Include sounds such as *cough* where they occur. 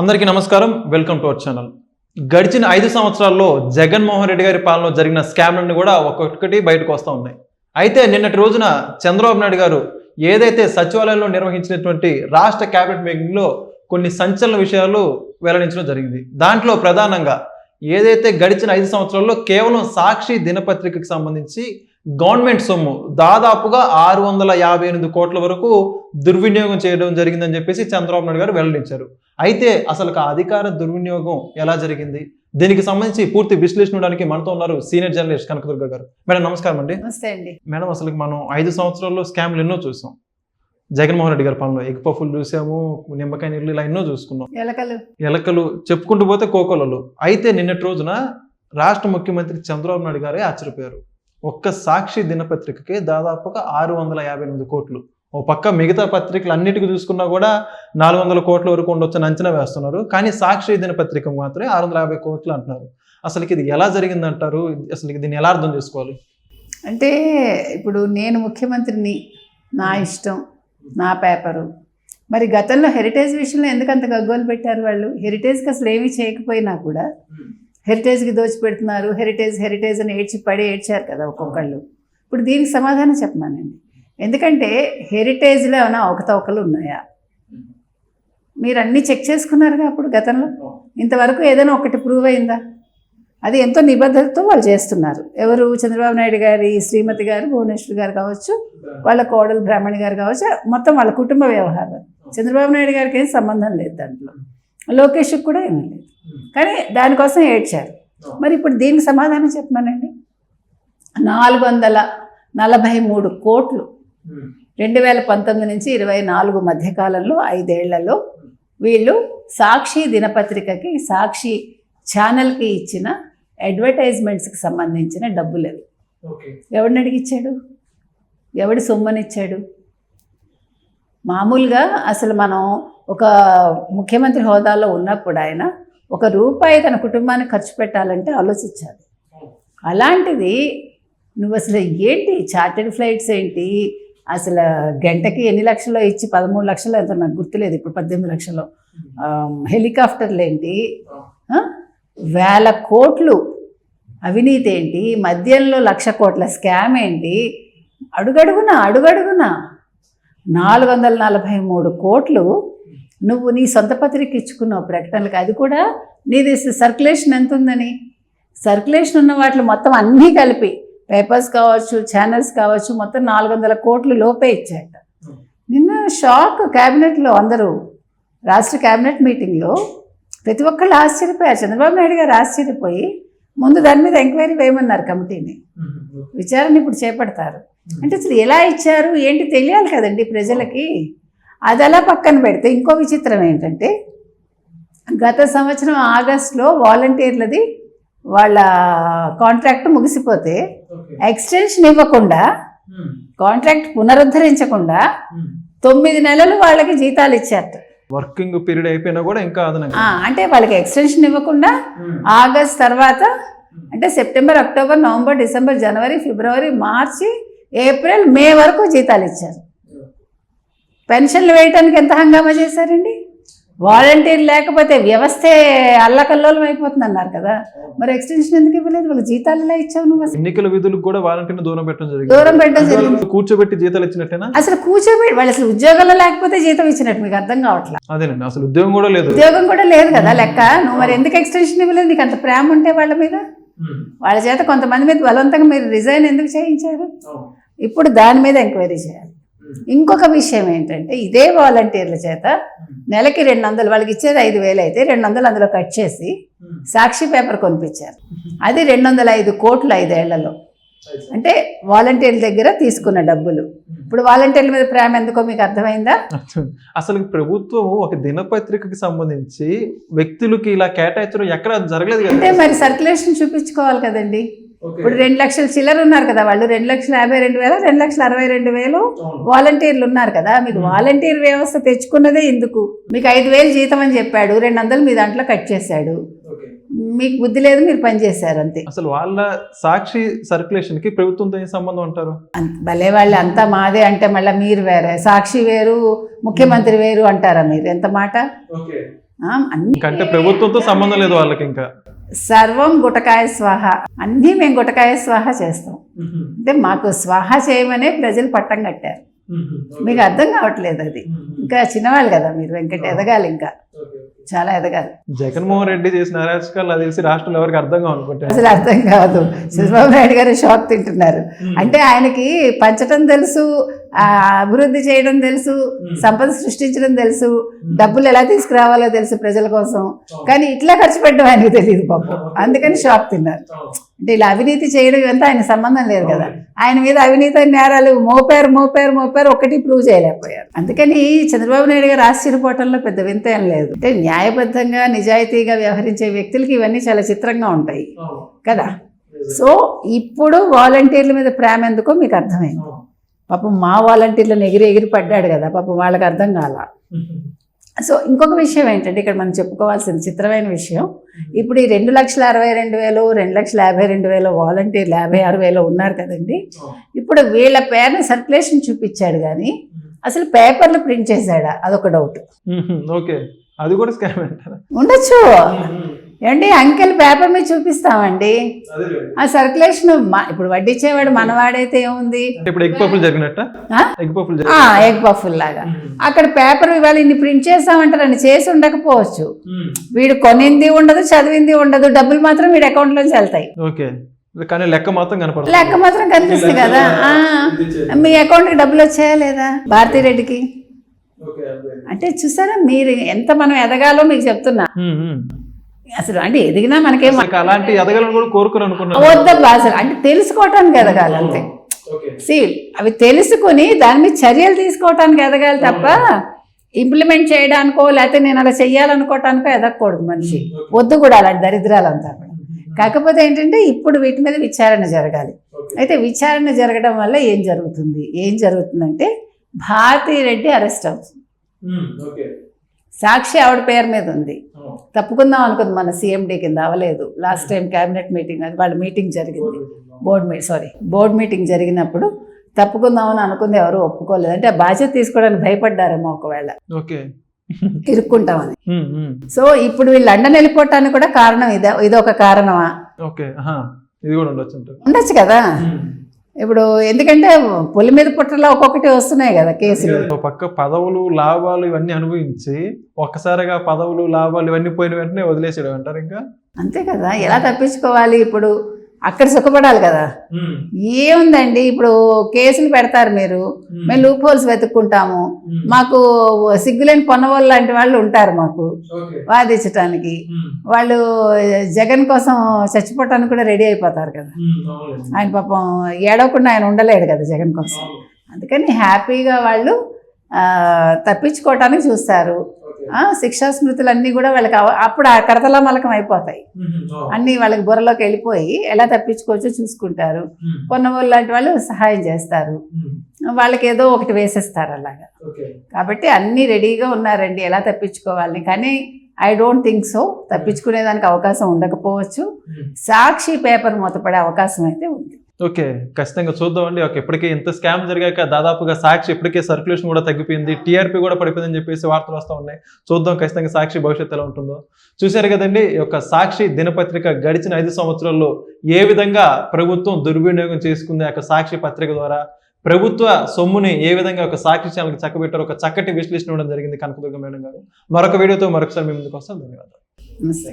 అందరికీ నమస్కారం. Welcome to our channel గడిచిన ఐదు సంవత్సరాల్లో జగన్మోహన్ రెడ్డి గారి పాలనలో జరిగిన స్కామ్లన్నీ కూడా ఒక్కొక్కటి బయటకు వస్తూ ఉన్నాయి. అయితే నిన్నటి రోజున చంద్రబాబు నాయుడు గారు ఏదైతే సచివాలయంలో నిర్వహించినటువంటి రాష్ట్ర కేబినెట్ మీటింగ్లో కొన్ని సంచలన విషయాలు వెల్లడించడం జరిగింది. దాంట్లో ప్రధానంగా ఏదైతే గడిచిన ఐదు సంవత్సరాల్లో కేవలం సాక్షి దినపత్రికకు సంబంధించి గవర్నమెంట్ సొమ్ము దాదాపుగా ఆరు వందల యాభై ఎనిమిది కోట్ల వరకు దుర్వినియోగం చేయడం జరిగిందని చెప్పేసి చంద్రబాబు నాయుడు గారు వెల్లడించారు. అయితే అసలు ఆ అధికార దుర్వినియోగం ఎలా జరిగింది? దీనికి సంబంధించి పూర్తి విశ్లేషణ ఇవ్వడానికి మనతో ఉన్నారు సీనియర్ జర్నలిస్ట్ కనకదుర్గ గారు. మేడం నమస్కారం అండి. నమస్తే అండి. మేడం అసలు మనం ఐదు సంవత్సరాల్లో స్కామ్లు ఎన్నో చూసాం. జగన్మోహన్ రెడ్డి గారి పాలనలో ఎగ్ పఫ్ఫులు చూసాము నిమ్మకాయ నీళ్ళు ఇలా ఎన్నో చూసుకున్నాం. ఎలకలు. ఎలకలు చెప్పుకుంటూ పోతే కోకోలలు. అయితే నిన్నటి రోజున రాష్ట్ర ముఖ్యమంత్రి చంద్రబాబు నాయుడు గారే ఆశ్చర్యపోయారు. ఒక్క సాక్షి దినపత్రికకి దాదాపుగా ఆరు వందల యాభై ఎనిమిది కోట్లు. ఓ పక్క మిగతా పత్రికలు అన్నిటికీ చూసుకున్నా కూడా నాలుగు వందల కోట్ల వరకు ఉండొచ్చని అంచనా వేస్తున్నారు. కానీ సాక్షి దినపత్రిక మాత్రమే ఆరు వందల యాభై కోట్లు అంటున్నారు. అసలు ఇది ఎలా జరిగింది అంటారు అసలు దీన్ని ఎలా అర్థం చేసుకోవాలి? అంటే ఇప్పుడు నేను ముఖ్యమంత్రిని నా ఇష్టం నా పేపరు. మరి గతంలో హెరిటేజ్ విషయంలో ఎందుకు అంత గగ్గోలు పెట్టారు వాళ్ళు? హెరిటేజ్కి అసలు ఏమీ చేయకపోయినా కూడా హెరిటేజ్కి దోచిపెడుతున్నారు. హెరిటేజ్ హెరిటేజ్ అని ఏడ్చి పడి ఏడ్చారు కదా ఒక్కొక్కళ్ళు. ఇప్పుడు దీనికి సమాధానం చెప్పమానండి. ఎందుకంటే హెరిటేజ్లో ఏమైనా అవకతవకలు ఉన్నాయా? మీరు అన్నీ చెక్ చేసుకున్నారుగా అప్పుడు గతంలో? ఇంతవరకు ఏదైనా ఒకటి ప్రూవ్ అయిందా? అది ఎంతో నిబద్ధతతో వాళ్ళు చేస్తున్నారు. ఎవరు చంద్రబాబు నాయుడు గారి శ్రీమతి గారు భువనేశ్వర్ గారు కావచ్చు వాళ్ళ కోడలు బ్రాహ్మణి గారు కావచ్చు మొత్తం వాళ్ళ కుటుంబ వ్యవహారం. చంద్రబాబు నాయుడు గారికి ఏం సంబంధం లేదు దాంట్లో. లోకేష్కి కూడా ఏమీ లేదు. కానీ దానికోసం ఏడ్చారు. మరి ఇప్పుడు దీనికి సమాధానం చెప్పమనండి. నాలుగు వందల నలభై మూడు కోట్లు రెండు వేల పంతొమ్మిది నుంచి ఇరవై నాలుగు మధ్యకాలంలో ఐదేళ్ళలో వీళ్ళు సాక్షి దినపత్రికకి సాక్షి ఛానల్కి ఇచ్చిన అడ్వర్టైజ్మెంట్స్కి సంబంధించిన డబ్బులు అవి. ఎవడిని అడిగిచ్చాడు? ఎవడి సొమ్మనిచ్చాడు? మామూలుగా అసలు మనం ఒక ముఖ్యమంత్రి హోదాలో ఉన్నప్పుడు ఆయన ఒక రూపాయి తన కుటుంబానికి ఖర్చు పెట్టాలంటే ఆలోచించాలి. అలాంటిది నువ్వు అసలు ఏంటి? చార్టెడ్ ఫ్లైట్స్ ఏంటి? అసలు గంటకి ఎన్ని లక్షలు ఇచ్చి పదమూడు లక్షలు ఎంత నాకు గుర్తులేదు ఇప్పుడు పద్దెనిమిది లక్షలు. హెలికాప్టర్లు ఏంటి? వేల కోట్లు. అవినీతి ఏంటి? మద్యంలో లక్ష కోట్ల స్కామ్ ఏంటి? అడుగడుగున అడుగడుగున. నాలుగు వందల నలభై మూడు కోట్లు నువ్వు నీ సొంత పత్రిక ఇచ్చుకున్నావు ప్రకటనలకు. అది కూడా నీది సర్క్యులేషన్ ఎంత ఉందని సర్క్యులేషన్ ఉన్న వాటిలో మొత్తం అన్నీ కలిపి. పేపర్స్ కావచ్చు ఛానల్స్ కావచ్చు మొత్తం నాలుగు వందల కోట్లు లోపే ఇచ్చాట నిన్న షాక్ క్యాబినెట్లో అందరూ రాష్ట్ర క్యాబినెట్ మీటింగ్లో ప్రతి ఒక్కళ్ళు ఆశ్చర్యపోయారు. చంద్రబాబు నాయుడు గారు ఆశ్చర్యపోయి ముందు దాని మీద ఎంక్వైరీ వేయమన్నారు కమిటీని. విచారణ ఇప్పుడు చేపడతారు. అంటే అసలు ఎలా ఇచ్చారు? ఏంటి తెలియాలి కదండి ప్రజలకి? అది అలా పక్కన పెడితే ఇంకో విచిత్రం ఏంటంటే గత సంవత్సరం ఆగస్టులో వాలంటీర్లది వాళ్ళ కాంట్రాక్ట్ ముగిసిపోతే ఎక్స్టెన్షన్ ఇవ్వకుండా కాంట్రాక్ట్ పునరుద్ధరించకుండా తొమ్మిది నెలలు వాళ్ళకి జీతాలు ఇచ్చారట. వర్కింగ్ పీరియడ్ అయిపోయినా కూడా ఇంకా అంటే వాళ్ళకి ఎక్స్టెన్షన్ ఇవ్వకుండా ఆగస్ట్ తర్వాత అంటే సెప్టెంబర్ అక్టోబర్ నవంబర్ డిసెంబర్ జనవరి ఫిబ్రవరి మార్చి ఏప్రిల్ మే వరకు జీతాలు ఇచ్చారు. పెన్షన్లు వేయటానికి ఎంత హంగామా చేశారండి? వాలంటీర్ లేకపోతే వ్యవస్థే అల్లకల్లోలం అయిపోతుంది అన్నారు కదా. మరి ఎక్స్టెన్షన్ ఎందుకు ఇవ్వలేదు? వాళ్ళకి జీతాలు ఎలా ఇచ్చావు నువ్వు అసలు? ఎన్నికల విధులకు కూడా వాలంటీర్ని దూరం పెట్టడం జరిగింది. దూరం పెట్టడం జరిగింది. కూర్చోబెట్టి జీతాలు ఇచ్చినట్టేనా? అసలు కూర్చోబెట్టి వాళ్ళు అసలు ఉద్యోగంలో లేకపోతే జీతం ఇచ్చినట్టు మీకు అర్థం కావట్లా? అదేనండి. అసలు ఉద్యోగం కూడా లేదు. ఉద్యోగం కూడా లేదు కదా లెక్క. నువ్వు మరి ఎందుకు ఎక్స్టెన్షన్ ఇవ్వలేదు? నీకు అంత ప్రేమ ఉంటే వాళ్ళ మీద? వాళ్ళ చేత కొంతమంది మీద బలవంతంగా మీరు రిజైన్ ఎందుకు చేయించారు? ఇప్పుడు దాని మీద ఎంక్వైరీ చేయాలి. ఇంకొక విషయం ఏంటంటే ఇదే వాలంటీర్ల చేత నెలకి రెండు వందలు వాళ్ళకి ఇచ్చేది ఐదు వేలు అయితే రెండు వందలు అందులో కట్ చేసి సాక్షి పేపర్ కొనిపించారు. అది రెండు వందల ఐదు కోట్లు ఐదేళ్ళలో. అంటే వాలంటీర్ల దగ్గర తీసుకున్న డబ్బులు. ఇప్పుడు వాలంటీర్ల మీద ప్రేమ ఎందుకో మీకు అర్థమైందా? అసలు ప్రభుత్వం ఒక దినపత్రికకి సంబంధించి వ్యక్తులకి ఇలా కేటాయించడం ఎక్కడ జరగలేదు అంటే మరి సర్క్యులేషన్ చూపించుకోవాలి కదండి. ఇప్పుడు రెండు లక్షల చిల్లర ఉన్నారు కదా వాళ్ళు రెండు లక్షల యాభై రెండు వేల రెండు లక్షల అరవై రెండు వేలు వాలంటీర్లు ఉన్నారు కదా మీకు వాలంటీర్ వ్యవస్థ తెచ్చుకున్నదే ఎందుకు మీకు ఐదు వేలు జీతం అని చెప్పాడు రెండు వందలు మీ దాంట్లో కట్ చేశాడు. మీకు బుద్ధి లేదు మీరు పని చేశారు అంతే. అసలు వాళ్ళ సాక్షి సర్క్యులేషన్కి ప్రభుత్వంతో ఏం సంబంధం అంటారు? భలే వాళ్ళు అంతా మాదే అంటే మళ్ళీ మీరు వేరే సాక్షి వేరు ముఖ్యమంత్రి వేరు అంటారా మీరు? ఎంత మాట? ఆ, అన్ని ఇంకంటే ప్రభుత్వంతో సంబంధం లేదు వాళ్ళకి ఇంకా. సర్వం గుటకాయ స్వాహ. అన్నీ మేము గుటకాయ స్వాహ చేస్తాం. అంటే మాకు స్వాహ చేయమనే ప్రజలు పట్టం కట్టారు. మీకు అర్థం కావట్లేదు అది. ఇంకా చిన్నవాళ్ళు కదా మీరు వెంకట ఎదగాలి ఇంకా. చాలా ఎదగాలి. జగన్మోహన్ రెడ్డి చేసిన అరాచకాలు అది తెలిసి రాష్ట్రంలో ఎవరికి అర్థం కావనుకుంటే? అసలు అర్థం కాదు. చంద్రబాబు నాయుడు గారు షాక్ తింటున్నారు. అంటే ఆయనకి పంచడం తెలుసు అభివృద్ధి చేయడం తెలుసు సంపద సృష్టించడం తెలుసు డబ్బులు ఎలా తీసుకురావాలో తెలుసు ప్రజల కోసం. కానీ ఇట్లా ఖర్చు పెట్టడం ఆయనకు తెలియదు పాపం. అందుకని షాక్ తిన్నారు. అంటే ఇలా అవినీతి చేయడం ఇవంతా ఆయన సంబంధం లేదు కదా. ఆయన మీద అవినీతి నేరాలు మోపారు మోపారు మోపారు ఒకటి ప్రూవ్ చేయలేకపోయారు. అందుకని చంద్రబాబు నాయుడు గారు ఆశ్చర్యపోవటంలో పెద్ద వింత ఏం లేదు. అంటే న్యాయబద్ధంగా నిజాయితీగా వ్యవహరించే వ్యక్తులకి ఇవన్నీ చాలా చిత్రంగా ఉంటాయి కదా. సో ఇప్పుడు వాలంటీర్ల మీద ప్రేమ ఎందుకో మీకు అర్థమైంది. పాపం మా వాలంటీర్లను ఎగిరి ఎగిరి పడ్డాడు కదా పాపం వాళ్ళకి అర్థం కాల. సో ఇంకొక విషయం ఏంటంటే ఇక్కడ మనం చెప్పుకోవాల్సిన చిత్రమైన విషయం ఇప్పుడు ఈ రెండు లక్షల అరవై రెండు వేలు రెండు లక్షల యాభై రెండు వేలు వాలంటీర్లు యాభై ఆరు వేలు ఉన్నారు కదండి. ఇప్పుడు వీళ్ళ పేరుని సర్క్యులేషన్ చూపించాడు కానీ అసలు పేపర్లు ప్రింట్ చేశాడా? అదొక డౌట్. ఓకే. అది కూడా స్కామ్ ఉండొచ్చు. ఏమండి అంకెల్ పేపర్ మీద చూపిస్తామండి? ఆ సర్క్యులేషన్ ఇప్పుడు వడ్డిచ్చేవాడు మనవాడైతే ఏముంది? ఇప్పుడు ఎగ్ పఫుల్ లాగా అక్కడ పేపర్ ఇవాళ ఇన్ని ప్రింట్ చేస్తామంటారని చేసి ఉండకపోవచ్చు. వీడు కొనింది ఉండదు చదివింది ఉండదు డబ్బులు మాత్రం వీడి అకౌంట్లోంచి వెళ్తాయి. ఓకే. కానీ లెక్క కనపడుతుంది లెక్క మాత్రం కనిపిస్తుంది కదా? మీ అకౌంట్కి డబ్బులు వచ్చాయా లేదా? భారతీరెడ్డికి? అంటే చూసారా మీరు ఎంత మనం ఎదగాలో మీకు చెప్తున్నా. అసలు అంటే ఎదిగినా మనకేం అలాంటి ఎదగాలని కూడా కోరుకుని అనుకున్నాను. వద్దబ్బా అసలు. అంటే తెలుసుకోవటానికి ఎదగాలి అంతే. సి అవి తెలుసుకుని దాని మీద చర్యలు తీసుకోవటానికి ఎదగాలి తప్ప ఇంప్లిమెంట్ చేయడానికో లేకపోతే నేను అలా చెయ్యాలనుకోవటానికో ఎదగకూడదు మనిషి. వద్దు కూడా అలాంటి దరిద్రాలంతా కూడా. కాకపోతే ఏంటంటే ఇప్పుడు వీటి మీద విచారణ జరగాలి. అయితే విచారణ జరగడం వల్ల ఏం జరుగుతుంది? ఏం జరుగుతుందంటే భారతీ రెడ్డి అరెస్ట్ అవుతుంది. సాక్షి ఆవిడ పేరు మీద ఉంది. తప్పుకుందాం అనుకుంది. మన సీఎండీ కింద అవ్వలేదు. లాస్ట్ టైం క్యాబినెట్ మీటింగ్ అది వాళ్ళ మీటింగ్ జరిగింది. బోర్డ్ మీ సారీ బోర్డ్ మీటింగ్ జరిగినప్పుడు తప్పుకుందామని అనుకుంది. ఎవరు ఒప్పుకోలేదు. అంటే ఆ బాధ్యత తీసుకోవడానికి భయపడ్డారేమో ఒకవేళ. ఇరుక్కుంటామని. *laughs* సో ఇప్పుడు వీళ్ళు లండన్ వెళ్ళిపోవటానికి కూడా కారణం ఇదే. ఇదొక కారణమా? ఓకే ఆహా. ఇది కూడా ఉండొచ్చు అంటారు. ఉండొచ్చు కదా? ఇప్పుడు ఎందుకంటే పులి మీద పుట్టలా ఒక్కొక్కటి వస్తున్నాయి కదా కేసులు. ఒక పక్క పదవులు లాభాలు ఇవన్నీ అనుభవించి ఒక్కసారిగా పదవులు లాభాలు ఇవన్నీ పోయిన వెంటనే వదిలేసాడు అంటారు ఇంకా? అంతే కదా ఎలా తప్పించుకోవాలి ఇప్పుడు? అక్కడ సుఖపడాలి కదా. ఏముందండి? ఇప్పుడు కేసులు పెడతారు మీరు. మేము లూప్ హోల్స్ వెతుక్కుంటాము. మాకు సిగ్గులేని పొన్నవాళ్ళు లాంటి వాళ్ళు ఉంటారు మాకు. వాదించటానికి. వాళ్ళు జగన్ కోసం చచ్చిపోవటానికి కూడా రెడీ అయిపోతారు కదా. ఆయన పాపం ఏడవకుండా ఆయన ఉండలేడు కదా జగన్ కోసం. అందుకని హ్యాపీగా వాళ్ళు తప్పించుకోవటానికి చూస్తారు. శిక్షా స్మృతులు అన్నీ కూడా వాళ్ళకి అప్పుడు ఆ కరతలా మలకం అయిపోతాయి. అన్నీ వాళ్ళకి బుర్రలోకి వెళ్ళిపోయి ఎలా తప్పించుకోవచ్చో చూసుకుంటారు. పొన్నవాళ్ళు లాంటి వాళ్ళు సహాయం చేస్తారు. వాళ్ళకి ఏదో ఒకటి వేసేస్తారు అలాగా. కాబట్టి అన్నీ రెడీగా ఉన్నారండి ఎలా తప్పించుకోవాలని. కానీ ఐ డోంట్ థింక్ సో తప్పించుకునేదానికి అవకాశం ఉండకపోవచ్చు. సాక్షి పేపర్ మూతపడే అవకాశం అయితే ఉంది. ఓకే ఖచ్చితంగా చూద్దామండి. ఓకే ఇప్పటికే ఇంత స్కామ్ జరిగాక దాదాపుగా సాక్షి ఇప్పటికే సర్క్యులేషన్ కూడా తగ్గిపోయింది. టీఆర్పీ కూడా పడిపోయిందని చెప్పేసి వార్తలు వస్తూ ఉన్నాయి. చూద్దాం ఖచ్చితంగా సాక్షి భవిష్యత్తు ఎలా ఉంటుందో. చూశారు కదండి ఈ యొక్క సాక్షి దినపత్రిక గడిచిన ఐదు సంవత్సరాల్లో ఏ విధంగా ప్రభుత్వం దుర్వినియోగం చేసుకుంది ఆ సాక్షి పత్రిక ద్వారా? ప్రభుత్వ సొమ్ముని ఏ విధంగా ఒక సాక్షి ఛానల్కి చక్కబెట్టారో? ఒక చక్కటి విశ్లేషణ ఇవ్వడం జరిగింది కనకదుర్గ మేడం గారు. మరొక వీడియోతో మరొకసారి మీ ముందుకు వస్తాం. ధన్యవాదాలు. నమస్తే.